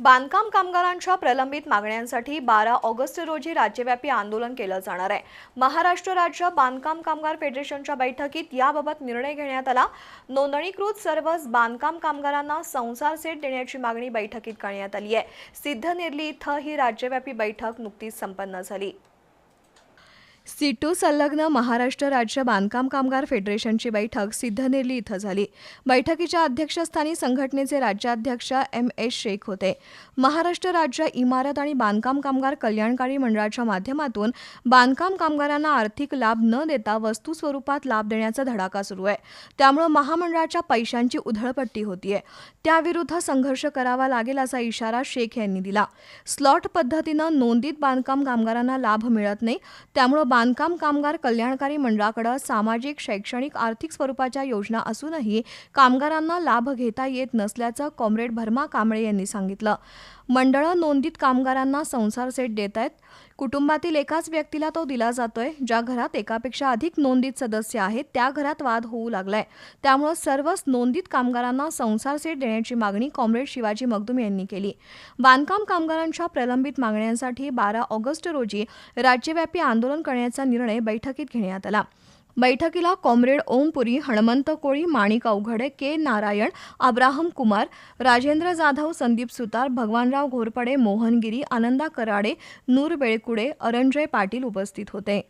बांधकाम कामगारांच्या प्रलंबित मागण्यांसाठी बारा ऑगस्ट रोजी राज्यव्यापी आंदोलन केलं जाणार आहे. महाराष्ट्र राज्य बांधकाम कामगार फेडरेशनच्या बैठकीत याबाबत निर्णय घेण्यात आला. नोंदणीकृत सर्वच बांधकाम कामगारांना संसार सेट देण्याची मागणी बैठकीत करण्यात आली आहे. सिद्धनिर्ली इथं ही राज्यव्यापी बैठक नुकतीच संपन्न झाली. सिटू संलग्न महाराष्ट्र राज्य बांधकाम कामगार फेडरेशनची बैठक सिद्धनेरली इथं झाली. बैठकीच्या अध्यक्षस्थानी संघटनेचे राज्याध्यक्ष एम एस शेख होते. महाराष्ट्र राज्य इमारत आणि बांधकाम कामगार कल्याणकारी मंडळाच्या माध्यमातून बांधकाम कामगारांना आर्थिक लाभ न देता वस्तू स्वरूपात लाभ देण्याचा धडाका सुरू आहे. त्यामुळे महामंडळाच्या पैशांची उधळपट्टी होतीये. त्याविरुद्ध संघर्ष करावा लागेल असा इशारा शेख यांनी दिला. स्लॉट पद्धतीनं नोंदीत बांधकाम कामगारांना लाभ मिळत नाही त्यामुळे बांधकाम कामगार कल्याणकारी मंडळाकडे सामाजिक शैक्षणिक आर्थिक स्वरूपाच्या योजना असूनही कामगारांना लाभ घेता येत नसल्याचं कॉम्रेड भरमा कांबळे यांनी सांगितलं. मंडळं नोंदीत कामगारांना संसार सेट देत आहेत. कुटुंबातील एकाच व्यक्तीला तो दिला जातोय. ज्या घरात एकापेक्षा अधिक नोंदीत सदस्य आहेत त्या घरात वाद होऊ लागलाय. त्यामुळे सर्वच नोंदीत कामगारांना संसार सेट देण्याची मागणी कॉम्रेड शिवाजी मगदुम यांनी केली. बांधकाम कामगारांच्या प्रलंबित मागण्यांसाठी बारा ऑगस्ट रोजी राज्यव्यापी आंदोलन करण्यात करण्याचा निर्णय बैठकीत घेण्यात आला. बैठकीला comrade Ompuri Hanmant Koli Manik Avaghade K Narayan Abraham Kumar Rajendra Jadhav Sandeep Sutar Bhagwanrao Ghorpade Mohangiri Ananda Karade Noor Belkude Aranjay Patil उपस्थित होते.